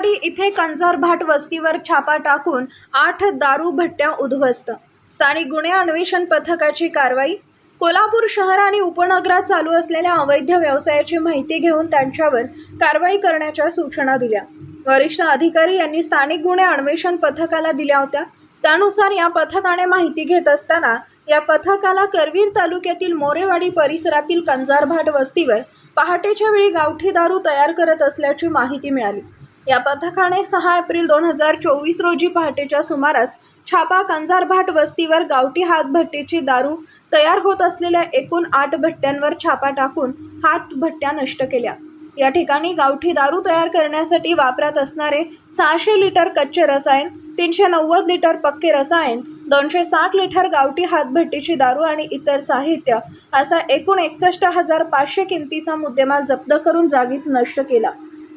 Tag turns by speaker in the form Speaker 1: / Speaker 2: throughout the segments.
Speaker 1: मोरेवाडी इथे कंजार भाट वस्तीवर छापा टाकून आठ दारू भट्ट्या उद्ध्वस्त. स्थानिक गुन्हे अन्वेषण पथकाची कारवाई. कोल्हापूर शहर आणि उपनगरात चालू असलेल्या अवैध व्यवसायाची माहिती घेऊन त्यांच्यावर कारवाई करण्याच्या सूचना दिल्या. वरिष्ठ अधिकारी यांनी स्थानिक गुन्हे अन्वेषण पथकाला दिल्या होत्या. त्यानुसार या पथकाने माहिती घेत असताना या पथकाला करवीर तालुक्यातील मोरेवाडी परिसरातील कंजारभाट वस्तीवर पहाटेच्या वेळी गावठी दारू तयार करत असल्याची माहिती मिळाली. या पथकाने सहा एप्रिल दोन हजार चोवीस रोजी पहाटेच्या सुमारास छापा कंजारभाट वस्तीवर गावठी हातभट्टीची दारू तयार होत असलेल्या एकूण आठ भट्ट्यांवर छापा टाकून हात भट्ट्या नष्ट केल्या. या ठिकाणी गावठी दारू तयार करण्यासाठी वापरात असणारे सहाशे लिटर कच्चे रसायन तीनशे नव्वद लिटर पक्के रसायन दोनशे साठ लिटर गावठी हातभट्टीची दारू आणि इतर साहित्य असा एकूण एकसष्ट हजार पाचशे किमतीचा मुद्देमाल जप्त करून जागीच नष्ट केला.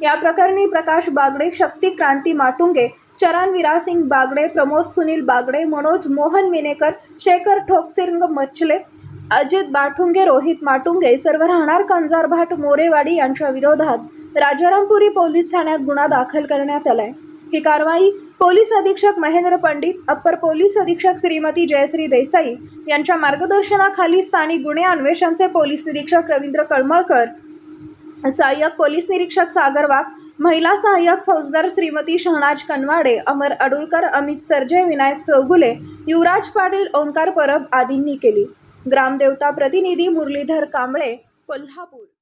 Speaker 1: या प्रकरणी प्रकाश बागडे शक्ती क्रांती माटुंगे चरण विरासिंग बागडे प्रमोद सुनील बागडे मनोज मोहन मिनेकर शेखर ठोकसिंग मच्छले अजित बाटुंगे रोहित माटुंगे सर्व राहणार कंजारभाट मोरेवाडी यांच्या विरोधात राजारामपुरी पोलीस ठाण्यात गुन्हा दाखल करण्यात आलाय. ही कारवाई पोलीस अधीक्षक महेंद्र पंडित अप्पर पोलीस अधीक्षक श्रीमती जयश्री देसाई यांच्या मार्गदर्शनाखाली स्थानिक गुन्हे अन्वेषणचे पोलीस निरीक्षक रवींद्र कळमळकर सहाय्यक पोलीस निरीक्षक सागर वाघ महिला सहाय्यक फौजदार श्रीमती शहनाज कनवाडे अमर अडुलकर अमित सरजे विनायक चौगुले युवराज पाटील ओंकार परब आदींनी केली. ग्रामदेवता प्रतिनिधी मुरलीधर कांबळे कोल्हापूर.